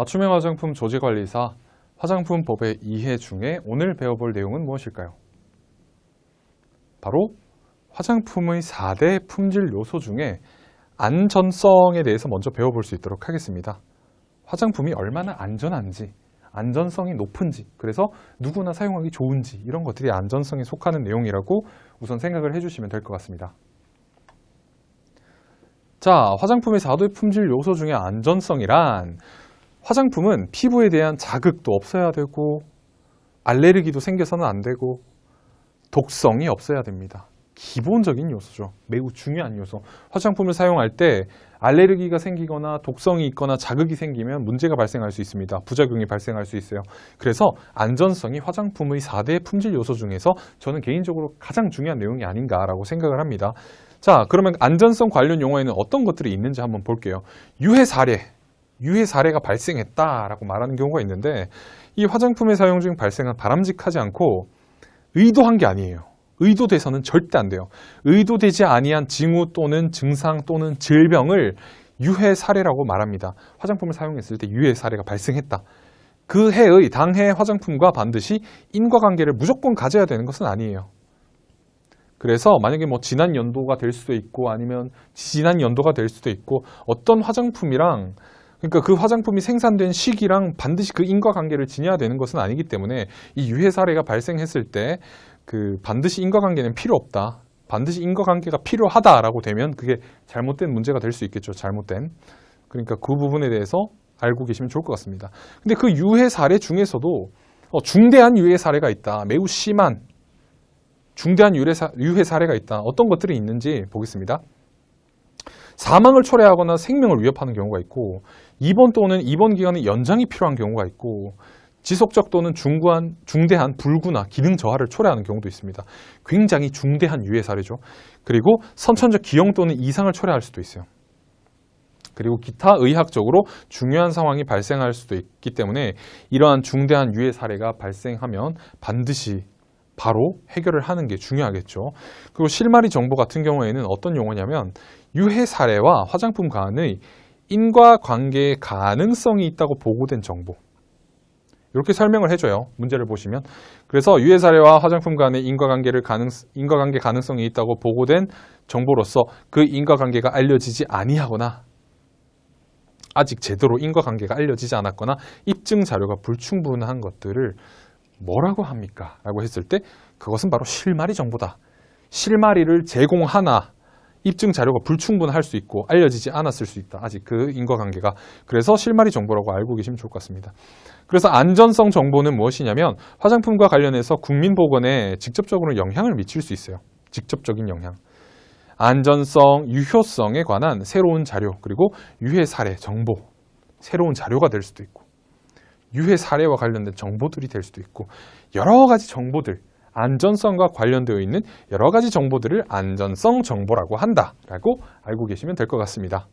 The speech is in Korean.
맞춤형 화장품 조제관리사 화장품 법의 이해 중에 오늘 배워볼 내용은 무엇일까요? 바로 화장품의 4대 품질 요소 중에 안전성에 대해서 먼저 배워볼 수 있도록 하겠습니다. 화장품이 얼마나 안전한지, 안전성이 높은지, 그래서 누구나 사용하기 좋은지 이런 것들이 안전성에 속하는 내용이라고 우선 생각을 해주시면 될 것 같습니다. 자, 화장품의 4대 품질 요소 중에 안전성이란 화장품은 피부에 대한 자극도 없어야 되고 알레르기도 생겨서는 안 되고 독성이 없어야 됩니다. 기본적인 요소죠. 매우 중요한 요소. 화장품을 사용할 때 알레르기가 생기거나 독성이 있거나 자극이 생기면 문제가 발생할 수 있습니다. 부작용이 발생할 수 있어요. 그래서 안전성이 화장품의 4대 품질 요소 중에서 저는 개인적으로 가장 중요한 내용이 아닌가라고 생각을 합니다. 자, 그러면 안전성 관련 용어에는 어떤 것들이 있는지 한번 볼게요. 유해 사례. 유해 사례가 발생했다라고 말하는 경우가 있는데 이 화장품의 사용 중 발생한 바람직하지 않고 의도한 게 아니에요. 의도돼서는 절대 안 돼요. 의도되지 아니한 징후 또는 증상 또는 질병을 유해 사례라고 말합니다. 화장품을 사용했을 때 유해 사례가 발생했다. 그 해의 당해 화장품과 반드시 인과관계를 무조건 가져야 되는 것은 아니에요. 그래서 만약에 뭐 지난 연도가 될 수도 있고 아니면 지난 연도가 될 수도 있고 어떤 화장품이랑 그러니까 그 화장품이 생산된 시기랑 반드시 그 인과관계를 지녀야 되는 것은 아니기 때문에 이 유해 사례가 발생했을 때 그 반드시 인과관계는 필요 없다. 반드시 인과관계가 필요하다라고 되면 그게 잘못된 문제가 될 수 있겠죠. 잘못된. 그러니까 그 부분에 대해서 알고 계시면 좋을 것 같습니다. 근데 그 유해 사례 중에서도 어, 중대한 유해 사례가 있다. 매우 심한 중대한 유해, 사, 유해 사례가 있다. 어떤 것들이 있는지 보겠습니다. 사망을 초래하거나 생명을 위협하는 경우가 있고 입원 또는 입원 기간의 연장이 필요한 경우가 있고 지속적 또는 중구한, 중대한 불구나 기능 저하를 초래하는 경우도 있습니다. 굉장히 중대한 유해 사례죠. 그리고 선천적 기형 또는 이상을 초래할 수도 있어요. 그리고 기타 의학적으로 중요한 상황이 발생할 수도 있기 때문에 이러한 중대한 유해 사례가 발생하면 반드시 바로 해결을 하는 게 중요하겠죠. 그리고 실마리 정보 같은 경우에는 어떤 용어냐면 유해 사례와 화장품 간의 인과 관계의 가능성이 있다고 보고된 정보. 이렇게 설명을 해줘요. 문제를 보시면. 그래서 유해 사례와 화장품 간의 인과관계를 가능, 인과관계 가능성이 있다고 보고된 정보로서 그 인과관계가 알려지지 아니하거나 아직 제대로 인과관계가 알려지지 않았거나 입증 자료가 불충분한 것들을 뭐라고 합니까? 라고 했을 때 그것은 바로 실마리 정보다. 실마리를 제공하나 입증 자료가 불충분할 수 있고 알려지지 않았을 수 있다. 아직 그 인과관계가. 그래서 실마리 정보라고 알고 계시면 좋을 것 같습니다. 그래서 안전성 정보는 무엇이냐면 화장품과 관련해서 국민 보건에 직접적으로 영향을 미칠 수 있어요. 직접적인 영향. 안전성, 유효성에 관한 새로운 자료, 그리고 유해 사례 정보, 새로운 자료가 될 수도 있고, 유해 사례와 관련된 정보들이 될 수도 있고, 여러 가지 정보들, 안전성과 관련되어 있는 여러 가지 정보들을 안전성 정보라고 한다라고 알고 계시면 될 것 같습니다.